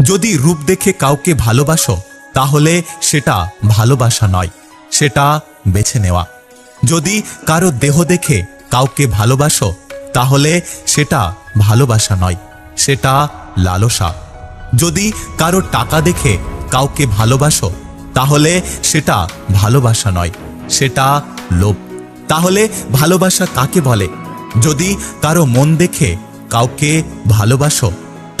যদি রূপ দেখে কাউকে ভালোবাসো, তাহলে সেটা ভালোবাসা নয়, সেটা বেছে নেওয়া। যদি কারও দেহ দেখে কাউকে ভালোবাসো, তাহলে সেটা ভালোবাসা নয়, সেটা লালসা। যদি কারও টাকা দেখে কাউকে ভালোবাসো, তাহলে সেটা ভালোবাসা নয়, সেটা লোভ। তাহলে ভালোবাসা কাকে বলে? যদি কারও মন দেখে কাউকে ভালোবাসো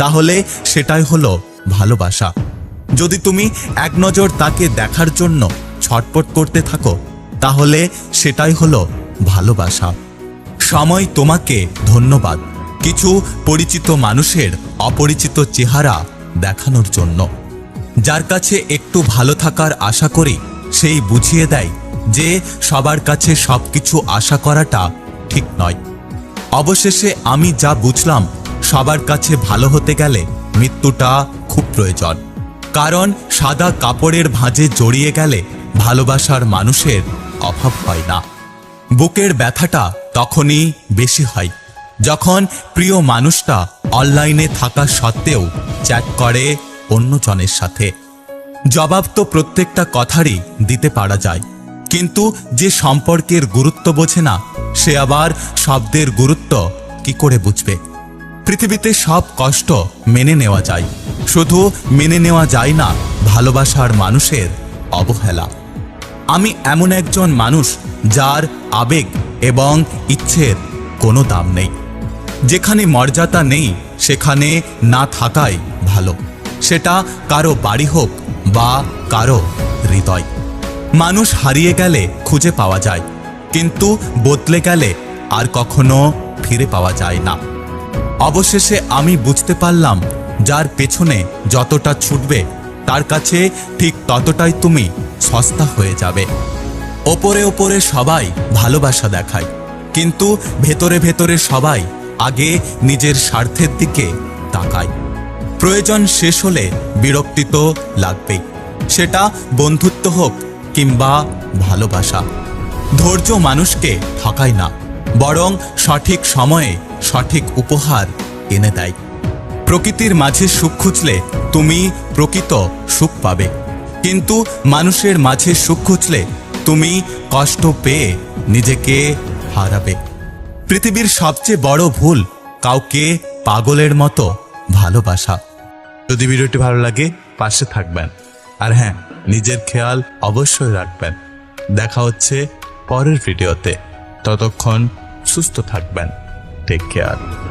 তাহলে সেটাই হলো ভালোবাসা। যদি তুমি এক নজর তাকে দেখার জন্য ছটপট করতে থাকো, তাহলে সেটাই হলো ভালোবাসা। সময় তোমাকে ধন্যবাদ, কিছু পরিচিত মানুষের অপরিচিত চেহারা দেখানোর জন্য। যার কাছে একটু ভালো থাকার আশা করি, সেই বুঝিয়ে দেয় যে সবার কাছে সবকিছু আশা করাটা ঠিক নয়। অবশেষে আমি যা বুঝলাম সবার কাছে ভালো হতে গেলে মৃত্যুটা খুব প্রয়োজন। কারণ সাদা কাপড়ের ভাঁজে জড়িয়ে গেলে ভালোবাসার মানুষের অভাব হয় না। বুকের ব্যথাটা তখনই বেশি হয়, যখন প্রিয় মানুষটা অনলাইনে থাকা সত্ত্বেও চ্যাট করে অন্যজনের সাথে। জবাব তো প্রত্যেকটা কথারই দিতে পারা যায়, কিন্তু যে সম্পর্কের গুরুত্ব বোঝে না, সে আবার শব্দের গুরুত্ব কি করে বুঝবে? পৃথিবীতে সব কষ্ট মেনে নেওয়া যায়। শুধু মেনে নেওয়া যায় না, ভালোবাসার মানুষের অবহেলা। আমি এমন একজন মানুষ যার আবেগ এবং ইচ্ছের কোনো দাম নেই। যেখানে মর্যাদা নেই, সেখানে না থাকাই ভালো। সেটা কারও বাড়ি হোক বা কারও হৃদয়। মানুষ হারিয়ে গেলে খুঁজে পাওয়া যায়, কিন্তু বদলে গেলে আর কখনো ফিরে পাওয়া যায় না। অবশেষে আমি বুঝতে পারলাম, যার পেছনে যতটা ছুটবে, তার কাছে ঠিক ততটাই তুমি সস্তা হয়ে যাবে। ওপরে ওপরে সবাই ভালোবাসা দেখায়, কিন্তু ভেতরে ভেতরে সবাই আগে নিজের স্বার্থের দিকে তাকায়। প্রয়োজন শেষ হলে বিরক্তি তো লাগবেই, সেটা বন্ধুত্ব হোক কিংবা ভালোবাসা। ধৈর্য মানুষকে ঠকায় না, বরং সঠিক সময়ে সঠিক উপহার এনে দেয়। প্রকৃতির মাঝে সুখ খুঁজলে তুমি প্রকৃত সুখ পাবে। কিন্তু মানুষের মাঝে সুখ খুঁজলে তুমি কষ্ট পেয়ে নিজেকে হারাবে। পৃথিবীর সবচেয়ে বড় ভুল কাউকে পাগলের মতো ভালোবাসা। যদি ভিডিওটি ভালো লাগে, পাশে থাকবেন। আর হ্যাঁ নিজের খেয়াল অবশ্যই রাখবেন। দেখা হচ্ছে পরের ভিডিওতে। ততক্ষণ সুস্থ থাকবেন। Take care